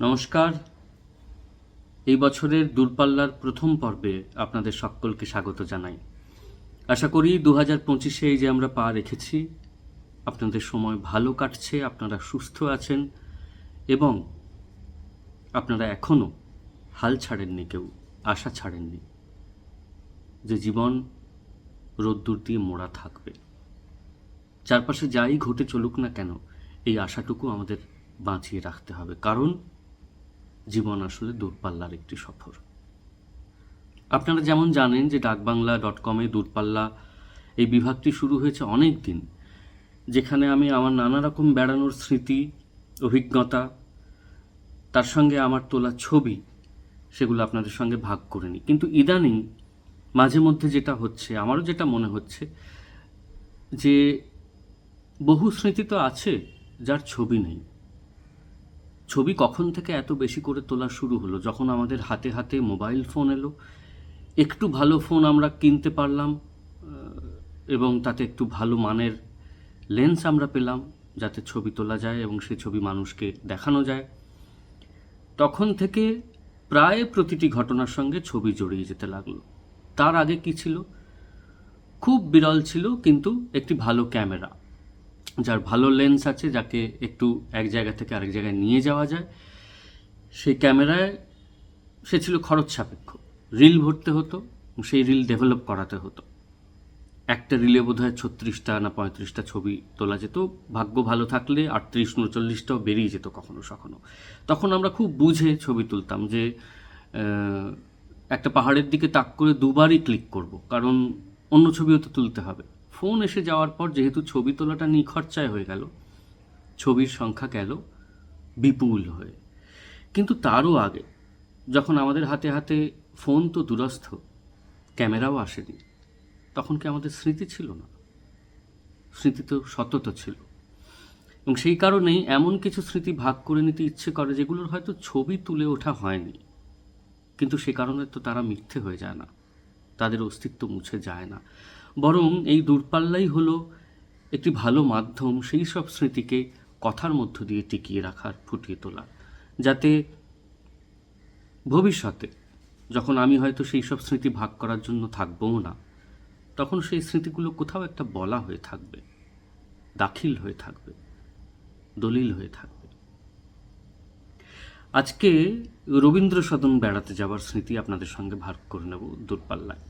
নমস্কার। এই বছরের দূরপাল্লার প্রথম পর্বে আপনাদের সকলকে স্বাগত জানাই। আশা করি দু হাজার পঁচিশে এই যে আমরা পা রেখেছি, আপনাদের সময় ভালো কাটছে, আপনারা সুস্থ আছেন এবং আপনারা এখনও হাল ছাড়েননি কেউ, আশা ছাড়েননি যে জীবন রোদ্দুর দিয়ে মোড়া থাকবে। চারপাশে যাই ঘটে চলুক না কেন, এই আশাটুকু আমাদের বাঁচিয়ে রাখতে হবে। কারণ জীবন আসলে দূরপাল্লার একটি সফর। আপনারা যেমন জানেন যে ডাকবাংলা ডট কমে দূরপাল্লা এই বিভাগটি শুরু হয়েছে অনেক দিন, যেখানে আমি আমার নানা রকম বেড়ানোর স্মৃতি, অভিজ্ঞতা, তার সঙ্গে আমার তোলা ছবি সেগুলো আপনাদের সঙ্গে ভাগ করে নিই। কিন্তু ইদানিং মাঝে মধ্যে যেটা হচ্ছে, আমারও যেটা মনে হচ্ছে যে বহু স্মৃতি তো আছে, যার ছবি নেই। ছবি কখন থেকে এত বেশি করে তোলা শুরু হলো? যখন আমাদের হাতে হাতে মোবাইল ফোন এলো, একটু ভালো ফোন আমরা কিনতে পারলাম এবং তাতে একটু ভালো মানের লেন্স আমরা পেলাম, যাতে ছবি তোলা যায় এবং সেই ছবি মানুষকে দেখানো যায়। তখন থেকে প্রায় প্রতিটি ঘটনার সঙ্গে ছবি জড়িয়ে যেতে লাগল। তার আগে কি ছিল? খুব বিরল ছিল, কিন্তু একটি ভালো ক্যামেরা। যার ভালো লেন্স আছে, যাকে একটু এক জায়গা থেকে আরেক জায়গায় নিয়ে যাওয়া যায়, সেই ক্যামেরায় সে ছিল খরচ সাপেক্ষ। রিল ভরতে হতো, সেই রিল ডেভেলপ করাতে হতো। একটা রিলে বোধ হয় ছত্রিশটা না পঁয়ত্রিশটা ছবি তোলা যেত। ভাগ্য ভালো থাকলে আটত্রিশ, উনচল্লিশটাও বেরিয়ে যেত কখনো সখনো। তখন আমরা খুব বুঝে ছবি তুলতাম যে একটা পাহাড়ের দিকে তাক করে দুবারই ক্লিক করব, কারণ অন্য ছবিও তো তুলতে হবে। ফোন এসে যাওয়ার পর যেহেতু ছবি তোলাটা নিখরচায় হয়ে গেল, ছবির সংখ্যা গেল বিপুল হয়ে। কিন্তু তারও আগে যখন আমাদের হাতে হাতে ফোন তো দূরস্থ, ক্যামেরাও আসেনি, তখন কি আমাদের স্মৃতি ছিল না? স্মৃতি তো সতত ছিল। এবং সেই কারণেই এমন কিছু স্মৃতি ভাগ করে নিতে ইচ্ছে করে যেগুলোর হয়তো ছবি তুলে ওঠা হয়নি। কিন্তু সে কারণে তো তারা মিথ্যে হয়ে যায় না, তাদের অস্তিত্ব মুছে যায় না। বরং এই দূরপাল্লাই হলো একটি ভালো মাধ্যম সেই সব স্মৃতিকে কথার মধ্য দিয়ে টিকিয়ে রাখার, ফুটিয়ে তোলা যাতে ভবিষ্যতে যখন আমি হয়তো সেই সব স্মৃতি ভাগ করার জন্য থাকবও না, তখন সেই স্মৃতিগুলো কোথাও একটা বলা হয়ে থাকবে, দাখিল হয়ে থাকবে, দলিল হয়ে থাকবে। আজকে রবীন্দ্র সদন বেড়াতে যাওয়ার স্মৃতি আপনাদের সঙ্গে ভাগ করে নেব দূরপাল্লায়।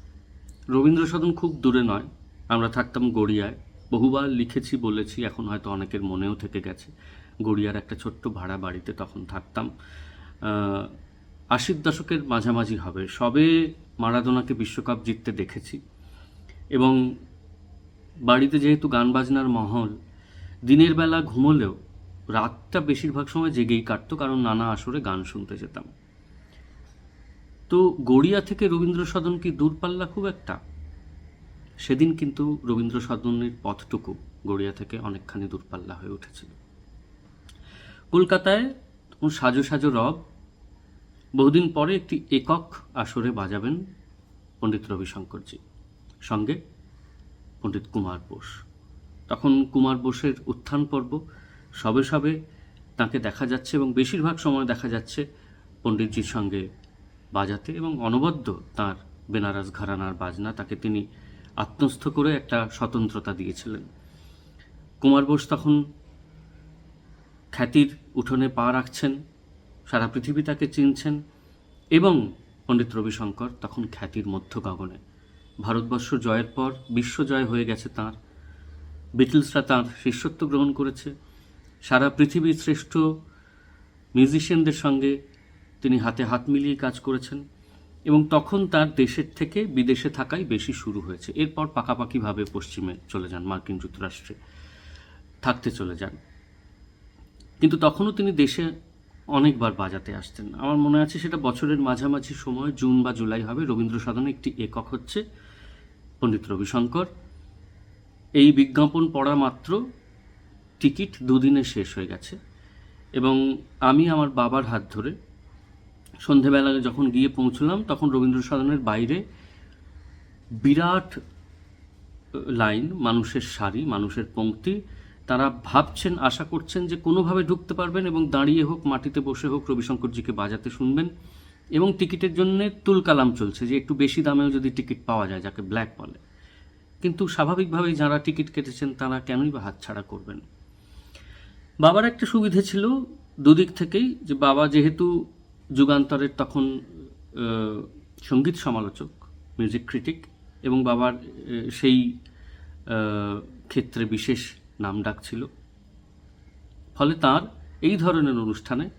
রবীন্দ্র সদন খুব দূরে নয়। আমরা থাকতাম গড়িয়ায়। বহুবার লিখেছি, বলেছি, এখন হয়তো অনেকের মনেও থেকে গেছে। গড়িয়ার একটা ছোট্ট ভাড়া বাড়িতে তখন থাকতাম। আশির দশকের মাঝামাঝি হবে। সবে মারাদোনাকে বিশ্বকাপ জিততে দেখেছি। এবং বাড়িতে যেহেতু গান বাজনার মহল, দিনের বেলা ঘুমোলেও রাতটা বেশিরভাগ সময় জেগেই কাটতো, কারণ নানা আসরে গান শুনতে যেতাম। তো গড়িয়া থেকে রবীন্দ্র সদন কি দূরপাল্লা খুব একটা? সেদিন কিন্তু রবীন্দ্র সদনের পথটুকু গড়িয়া থেকে অনেকখানি দূরপাল্লা হয়ে উঠেছিল। কলকাতায় সাজো সাজো রব, বহুদিন পরে একটি একক আসরে বাজাবেন পণ্ডিত রবিশঙ্করজি, সঙ্গে পণ্ডিত কুমার বোস। তখন কুমার বোসের উত্থান পর্ব সবে সবে তাকে দেখা যাচ্ছে এবং বেশিরভাগ সময় দেখা যাচ্ছে পণ্ডিতজির সঙ্গে বাজাতে এবং অনবদ্য তার বেনারস ঘরানার বাজনা তাকে তিনি আত্মস্থ করে একটা স্বতন্ত্রতা দিয়েছিলেন। কুমার বোস তখন খ্যাতির উঠোনে পা রাখছেন, সারা পৃথিবী তাকে চিনছেন এবং পণ্ডিত রবিশঙ্কর তখন খ্যাতির মধ্য গগনে ভারতবর্ষ জয়ের পর বিশ্বজয় হয়ে গেছে তাঁর। বিটলসরা তাঁর শিষ্যত্ব গ্রহণ করেছে। সারা পৃথিবীর শ্রেষ্ঠ মিউজিশিয়ানদের সঙ্গে তিনি হাতে হাত মিলিয়ে কাজ করেছেন এবং তখন তার দেশের থেকে বিদেশে থাকাই বেশি শুরু হয়েছে। এরপর পাকাপাকিভাবে পশ্চিমে চলে যান মার্কিন যুক্তরাষ্ট্রে, থাকতে চলে যান। কিন্তু তখনও তিনি দেশে অনেকবার বাজাতে আসতেন। আমার মনে আছে সেটা বছরের মাঝামাঝি সময়, জুন বা জুলাই হবে রবীন্দ্র সদনে একটি একক হচ্ছে, পণ্ডিত রবিশঙ্কর। এই বিজ্ঞাপন পড়া মাত্র টিকিট দুদিনে শেষ হয়ে গেছে এবং আমি আমার বাবার হাত ধরে সন্ধেবেলা যখন গিয়ে পৌঁছলাম, তখন রবীন্দ্র সদনের বাইরে বিরাট লাইন, মানুষের সারি মানুষের পংক্তি তারা ভাবছেন, আশা করছেন যে কোনোভাবে ঢুকতে পারবেন এবং দাঁড়িয়ে হোক, মাটিতে বসে হোক, রবিশঙ্করজিকে বাজাতে শুনবেন এবং টিকিটের জন্য তুলকালাম চলছে যে একটু বেশি দামেও যদি টিকিট পাওয়া যায়, যাকে ব্ল্যাক বলে। কিন্তু স্বাভাবিকভাবেই যারা টিকিট কেটেছেন, তারা কেনই বা হাতছাড়া করবেন? বাবার একটা সুবিধে ছিল দুদিক থেকেই যে বাবা যেহেতু যুগান্তরের তখন সংগীত সমালোচক মিউজিক ক্রিটিক এবং বাবার সেই ক্ষেত্রে বিশেষ নাম ডাক ছিল। ফলে তার এই ধরনের অনুষ্ঠানে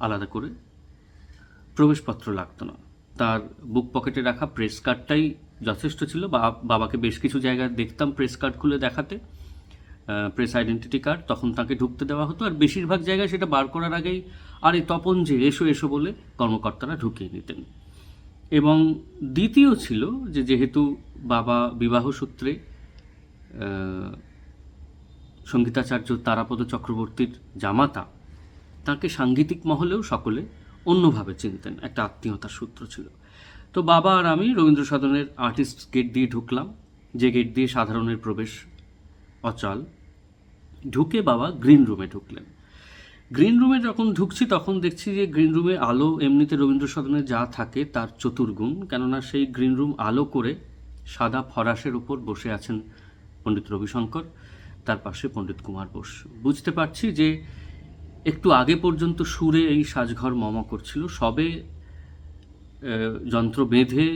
আলাদা করে প্রবেশপত্র লাগতো না। তার বুক পকেটে রাখা প্রেস কার্ডটাই যথেষ্ট ছিল। বা, বাবাকে বেশ কিছু জায়গায় দেখতাম প্রেস কার্ড খুলে দেখাতে। প্রেস আইডেন্টিটি কার্ড তখন তাকে ঢুকতে দেওয়া হতো। আর বেশিরভাগ জায়গায় সেটা বার করার আগেই আরে তপন যে, এসো এসো বলে কর্মকর্তারা ঢুকিয়ে নিতেন। এবং দ্বিতীয় ছিল যে, যেহেতু বাবা বিবাহ সূত্রে সঙ্গীতাচার্য তারাপদ চক্রবর্তীর জামাতা, তাকে সাংগীতিক মহলেও সকলে অন্যভাবে চিনতেন। একটা আত্মীয়তার সূত্র ছিল। তো বাবা আর আমি রবীন্দ্র সদনের আর্টিস্ট গেট দিয়ে ঢুকলাম। যে গেট দিয়ে সাধারণের প্রবেশ অচল। ঢুকে বাবা গ্রিন রুমে ঢুকলেন। গ্রিন রুমে যখন ঢুকছি, তখন দেখছি যে গ্রিন রুমে আলো এমনিতে রবীন্দ্র সদনে যা থাকে তার চতুর্গুণ। কেননা সেই গ্রিন রুম আলো করে সাদা ফরাসের ওপর বসে আছেন পণ্ডিত রবিশঙ্কর, তার পাশে পণ্ডিত কুমার বোস। বুঝতে পারছি যে একটু আগে পর্যন্ত সুরে এই সাজঘর মম করছিল। সবে যন্ত্র বেঁধে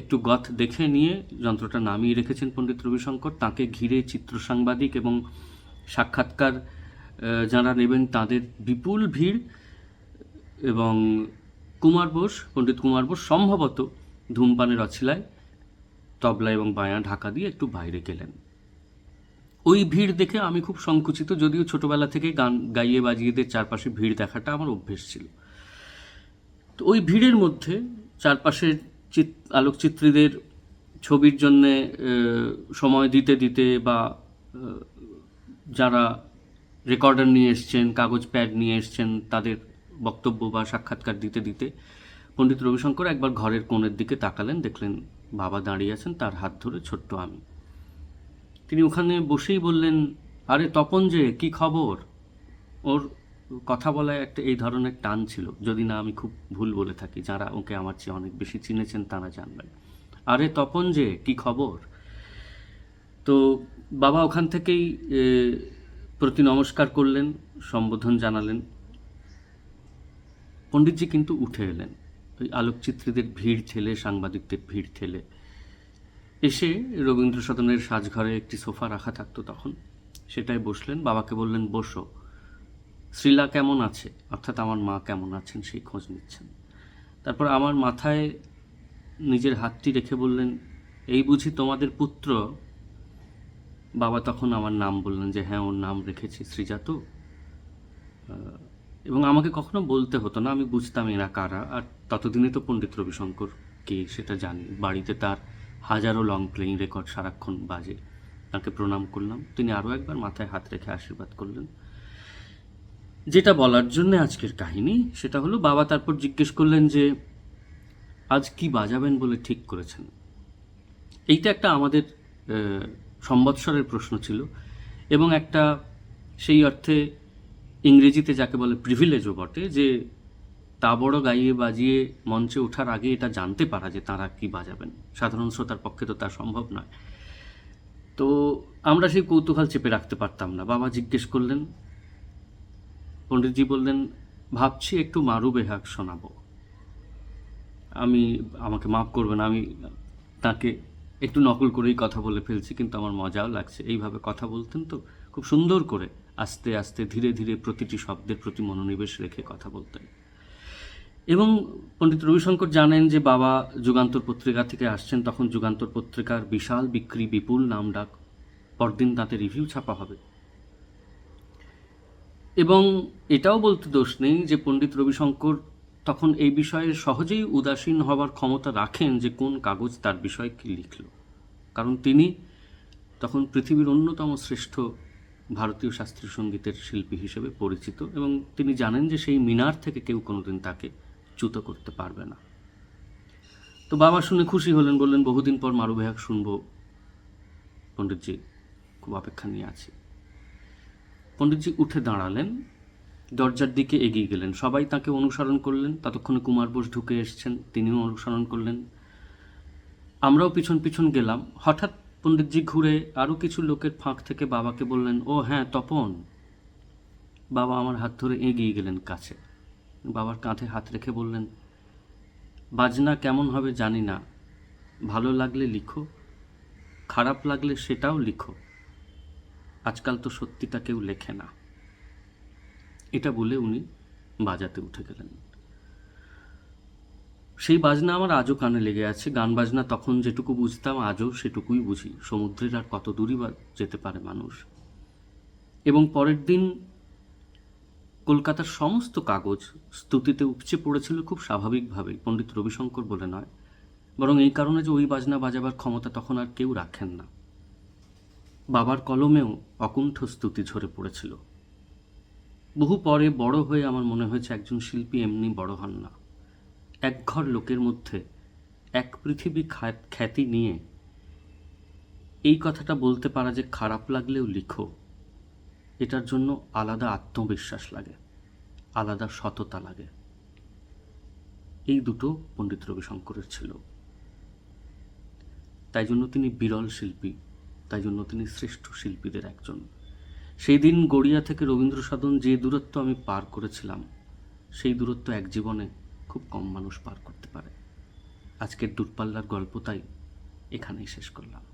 একটু গথ দেখে নিয়ে যন্ত্রটা নামিয়ে রেখেছেন পণ্ডিত রবিশঙ্কর। তাকে ঘিরে চিত্র সাংবাদিক এবং সাক্ষাৎকার যারা নেবেন তাদের বিপুল ভিড় এবং কুমার বোস, পণ্ডিত কুমার বোস সম্ভবত ধূমপানের অছিলায় তবলা এবং বায়া ঢাকা দিয়ে একটু বাইরে গেলেন। ওই ভিড় দেখে আমি খুব সংকুচিত, যদিও ছোটবেলা থেকে গান গাইয়ে বাজিয়েদের চারপাশে ভিড় দেখাটা আমার অভ্যেস ছিল। তো ওই ভিড়ের মধ্যে চারপাশের চিত, আলোকচিত্রীদের ছবির জন্যে সময় দিতে দিতে বা যারা রেকর্ডার নিয়ে এসছেন, কাগজ প্যাড নিয়ে এসছেন, তাদের বক্তব্য বা সাক্ষাৎকার দিতে দিতে। পণ্ডিত রবিশঙ্কর একবার ঘরের কোণের দিকে তাকালেন, দেখলেন বাবা দাঁড়িয়ে আছেন, তার হাত ধরে ছোট্ট আমি। তিনি ওখানে বসেই বললেন, আরে তপন যে, কী খবর? ওর কথা বলায় একটা এই ধরনের টান ছিল, যদি না আমি খুব ভুল বলে থাকি, যারা ওকে আমার চেয়ে অনেক বেশি চিনেছেন তারা জানবেন। আরে তপন যে, কী খবর? তো বাবা ওখান থেকেই প্রতি নমস্কার করলেন, সম্বোধন জানালেন। পণ্ডিতজি কিন্তু উঠে এলেন। ওই আলোকচিত্রীদের ভিড় ঠেলে, সাংবাদিকদের ভিড় ঠেলে। এসে রবীন্দ্র সদনের সাজঘরে একটি সোফা রাখা থাকতো তখন। সেটাই বসলেন, বাবাকে বললেন, বসো। শ্রীলা কেমন আছে? অর্থাৎ আমার মা কেমন আছেন সেই খোঁজ নিচ্ছেন। তারপর আমার মাথায় নিজের হাতটি রেখে বললেন, এই বুঝি তোমাদের পুত্র বাবা তখন আমার নাম বললেন যে হ্যাঁ ওর নাম রেখেছি শ্রীজাত এবং আমাকে কখনো বলতে হতো না, আমি বুঝতাম এরা কারা। আর ততদিনে তো পণ্ডিত রবিশঙ্কর কে সেটা জানি। বাড়িতে তার হাজারো লং প্লেইং রেকর্ড সারাক্ষণ বাজে। তাকে প্রণাম করলাম। তিনি আরও একবার মাথায় হাত রেখে আশীর্বাদ করলেন। যেটা বলার জন্য আজকের কাহিনী সেটা হলো, বাবা তারপর জিজ্ঞেস করলেন যে, আজ কি বাজাবেন বলে ঠিক করেছেন? এইটা একটা আমাদের সম্বৎসরের প্রশ্ন ছিল এবং একটা সেই অর্থে ইংরেজিতে যাকে বলে প্রিভিলেজও বটে যে তা বড় গাইয়ে বাজিয়ে মঞ্চে ওঠার আগে এটা জানতে পারা যে তারা কি বাজাবেন। সাধারণ শ্রোতার পক্ষে তো তা সম্ভব নয়। তো আমরা সেই কৌতূহল চেপে রাখতে পারতাম না। বাবা জিজ্ঞেস করলেন, পণ্ডিতজি বললেন, ভাবছি একটু মারু বেহাগ শোনাবো। আমি, আমাকে মাফ করবেন, আমি তাকে একটু নকল করেই কথা বলে ফেলছি, কিন্তু আমার মজাও লাগছে। এইভাবে কথা বলতেন তো খুব সুন্দর করে আস্তে আস্তে ধীরে ধীরে প্রতিটি শব্দের প্রতি মনোনিবেশ রেখে কথা বলতেন। এবং পণ্ডিত রবিশঙ্কর জানেন যে বাবা যুগান্তর পত্রিকা থেকে আসছেন, তখন যুগান্তর পত্রিকার বিশাল বিক্রি বিপুল নাম ডাক। পরদিন তাতে রিভিউ ছাপা হবে। এবং এটাও বলতে দোষ নেই যে পণ্ডিত রবিশঙ্কর তখন এই বিষয়ে সহজেই উদাসীন হওয়ার ক্ষমতা রাখেন যে কোন কাগজ তার বিষয়ে কী লিখল। কারণ তিনি তখন পৃথিবীর অন্যতম শ্রেষ্ঠ ভারতীয় শাস্ত্রীয় সঙ্গীতের শিল্পী হিসেবে পরিচিত এবং তিনি জানেন যে সেই মিনার থেকে কেউ কোনোদিন তাকে চ্যুত করতে পারবে না। তো বাবা শুনে খুশি হলেন, বললেন, বহুদিন পর মারু বেহাগ শুনব। পণ্ডিতজি খুব অপেক্ষা নিয়ে আছি। পণ্ডিতজি উঠে দাঁড়ালেন। দরজার দিকে এগিয়ে গেলেন। সবাই তাকে অনুসরণ করলেন। ততক্ষণে কুমার বোস ঢুকে এসছেন। তিনিও অনুসরণ করলেন। আমরাও পিছন পিছন গেলাম। হঠাৎ পণ্ডিতজি ঘুরে আরও কিছু লোকের ফাঁক থেকে বাবাকে বললেন, ও হ্যাঁ তপন। বাবা আমার হাত ধরে এগিয়ে গেলেন কাছে। বাবার কাঁধে হাত রেখে বললেন, বাজনা কেমন হবে জানি না। ভালো লাগলে লিখো, খারাপ লাগলে সেটাও লিখো। আজকাল তো সত্যিটা কেউ লেখে না। এটা বলে উনি বাজাতে উঠে গেলেন। সেই বাজনা আমার আজও কানে লেগে আছে। গান বাজনা তখন যেটুকু বুঝতাম, আজও সেটুকুই বুঝি। সমুদ্রের আর কত দূরই বা যেতে পারে মানুষ। এবং পরের দিন কলকাতার সমস্ত কাগজ স্তুতিতে উপচে পড়েছিল খুব স্বাভাবিকভাবেই, পণ্ডিত রবিশঙ্কর বলে নয়। বরং এই কারণে যে ওই বাজনা বাজাবার ক্ষমতা তখন আর কেউ রাখেন না। বাবার কলমেও অকুণ্ঠ স্তুতি ঝরে পড়েছিল। বহু পরে বড় হয়ে আমার মনে হয়েছে একজন শিল্পী এমনি বড় হন না। একঘর লোকের মধ্যে এক পৃথিবী খ্যা- খ্যাতি নিয়ে এই কথাটা বলতে পারা যে খারাপ লাগলেও লিখো, এটার জন্য আলাদা আত্মবিশ্বাস লাগে, আলাদা সততা লাগে। এই দুটো পণ্ডিত রবিশঙ্করের ছিল। তাই জন্য তিনি বিরল শিল্পী, তাই জন্য তিনি শ্রেষ্ঠ শিল্পীদের একজন। সেই দিন গড়িয়া থেকে রবীন্দ্র সাধন যে দূরত্ব আমি পার করেছিলাম, সেই দূরত্ব এক জীবনে খুব কম মানুষ পার করতে পারে। আজকের দূরপাল্লার গল্প তাই এখানেই শেষ করলাম।